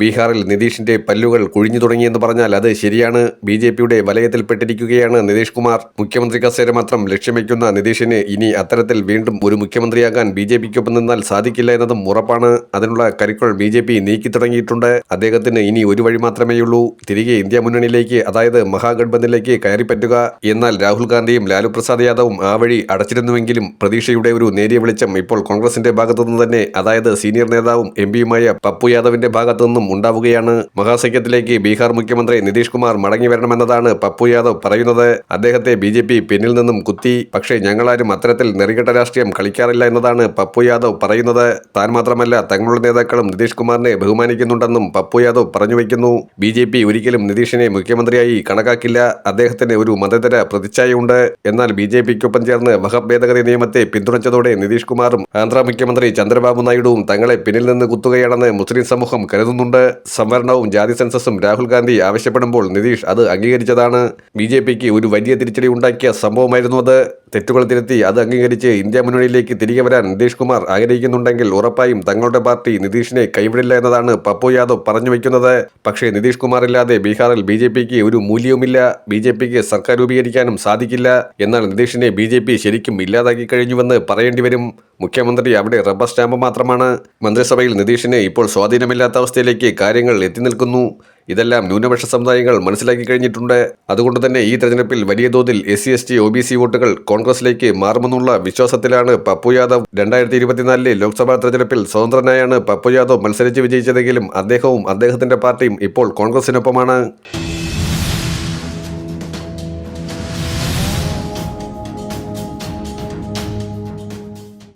ബീഹാറിൽ നിതീഷിന്റെ പല്ലുകൾ കുഴിഞ്ഞു തുടങ്ങിയെന്ന് പറഞ്ഞാൽ അത് ശരിയാണ്. ബി ജെ പിയുടെ വലയത്തിൽപ്പെട്ടിരിക്കുകയാണ് നിതീഷ് കുമാർ. മുഖ്യമന്ത്രി കസേര മാത്രം ലക്ഷ്യം വയ്ക്കുന്ന നിതീഷിന് ഇനി അത്തരത്തിൽ വീണ്ടും ഒരു മുഖ്യമന്ത്രിയാകാൻ ബി ജെ പിക്കൊപ്പം നിന്നാൽ സാധിക്കില്ല എന്നതും ഉറപ്പാണ്. അതിനുള്ള കരുക്കൾ ബി ജെ പി നീക്കി തുടങ്ങിയിട്ടുണ്ട്. അദ്ദേഹത്തിന് ഇനി ഒരു വഴി മാത്രമേയുള്ളൂ. തിരികെ ഇന്ത്യ മുന്നണിയിലേക്ക് അതായത് മഹാഗഡ്ബന്ധനിലേക്ക് കയറിപ്പറ്റുക. എന്നാൽ രാഹുൽ ഗാന്ധിയും ലാലു പ്രസാദ് യാദവും ആ വഴി അടച്ചിരുന്നുവെങ്കിലും പ്രതീക്ഷയുടെ ഒരു നേരിയ വെളിച്ചം ഇപ്പോൾ കോൺഗ്രസിന്റെ ഭാഗത്തുനിന്ന് തന്നെ അതായത് സീനിയർ നേതാവും എം പിയുമായ പപ്പു യാദവിന്റെ ഭാഗത്തുനിന്നും ഉണ്ടാവുകയാണ്. മഹാസഖ്യത്തിലേക്ക് ബീഹാർ മുഖ്യമന്ത്രി നിതീഷ് കുമാർ മടങ്ങി വരണമെന്നതാണ് പപ്പു യാദവ് പറയുന്നത്. അദ്ദേഹത്തെ ബി ജെ പി പിന്നിൽ നിന്നും കുത്തി. പക്ഷേ ഞങ്ങളാരും അത്തരത്തിൽ നെറികെട്ട രാഷ്ട്രീയം കളിക്കാറില്ല എന്നതാണ് പപ്പു യാദവ് പറയുന്നത്. താൻ മാത്രമല്ല തങ്ങളുടെ നേതാക്കളും നിതീഷ് കുമാറിനെ ബഹുമാനിക്കുന്നുണ്ടെന്നും പപ്പു യാദവ് പറഞ്ഞു വയ്ക്കുന്നു ബി ജെ പി ഒരിക്കലും നിതീഷിനെ മുഖ്യമന്ത്രിയായി കണക്കാക്കില്ല. അദ്ദേഹത്തിന് ഒരു മതേതര പ്രതിച്ഛായയുണ്ട്. എന്നാൽ ബി ജെ പിക്കൊപ്പം ചേർന്ന് മഹഭേദഗതി ഭേദഗതി നിയമത്തെ പിന്തുണച്ചതോടെ നിതീഷ് കുമാറും ആന്ധ്ര മുഖ്യമന്ത്രി ചന്ദ്രബാബു നായിഡുവും തങ്ങളെ പിന്നിൽ നിന്ന് കുത്തുകയാണെന്ന് മുസ്ലിം സമൂഹം കരുതുന്നുണ്ട്. സംവരണവും ജാതി സെൻസസും രാഹുൽ ഗാന്ധി ആവശ്യപ്പെടുമ്പോൾ നിതീഷ് അത് അംഗീകരിച്ചതാണ്. ബി ഒരു വലിയ തിരിച്ചടി ഉണ്ടാക്കിയ സംഭവമായിരുന്നു അത്. തെറ്റുകൾ തിരുത്തി അത് അംഗീകരിച്ച് ഇന്ത്യ മുന്നണിയിലേക്ക് തിരികെ വരാൻ നിതീഷ് കുമാർ ആഗ്രഹിക്കുന്നുണ്ടെങ്കിൽ ഉറപ്പായും തങ്ങളുടെ പാർട്ടി നിതീഷിനെ കൈവിടില്ല എന്നതാണ് പപ്പു യാദവ് പറഞ്ഞു വയ്ക്കുന്നത് പക്ഷേ നിതീഷ് കുമാർ ഇല്ലാതെ ബീഹാറിൽ ബി ജെ പിക്ക് ഒരു മൂല്യവുമില്ല. ബി ജെ പിക്ക് സർക്കാർ രൂപീകരിക്കാനും സാധിക്കില്ല. എന്നാൽ നിതീഷിനെ ബി ജെ പി ശരിക്കും ഇല്ലാതാക്കി കഴിഞ്ഞുവെന്ന് പറയേണ്ടി വരും. മുഖ്യമന്ത്രി അവിടെ റബ്ബർ സ്റ്റാമ്പ് മാത്രമാണ്. മന്ത്രിസഭയിൽ നിതീഷിന് ഇപ്പോൾ സ്വാധീനമില്ലാത്ത അവസ്ഥയിലേക്ക് കാര്യങ്ങൾ എത്തി നിൽക്കുന്നു. ഇതെല്ലാം ന്യൂനപക്ഷ സമുദായങ്ങൾ മനസ്സിലാക്കി കഴിഞ്ഞിട്ടുണ്ട്. അതുകൊണ്ട് തന്നെ ഈ തെരഞ്ഞെടുപ്പിൽ വലിയ തോതിൽ S C S T O B C വോട്ടുകൾ കോൺഗ്രസിലേക്ക് മാറുമെന്നുള്ള വിശ്വാസത്തിലാണ് പപ്പു യാദവ്. രണ്ടായിരത്തി ഇരുപത്തിനാലിലെ ലോക്സഭാ തെരഞ്ഞെടുപ്പിൽ സ്വതന്ത്രനായാണ് പപ്പു യാദവ് മത്സരിച്ച് വിജയിച്ചതെങ്കിലും അദ്ദേഹവും അദ്ദേഹത്തിന്റെ പാർട്ടിയും ഇപ്പോൾ കോൺഗ്രസിനൊപ്പമാണ്.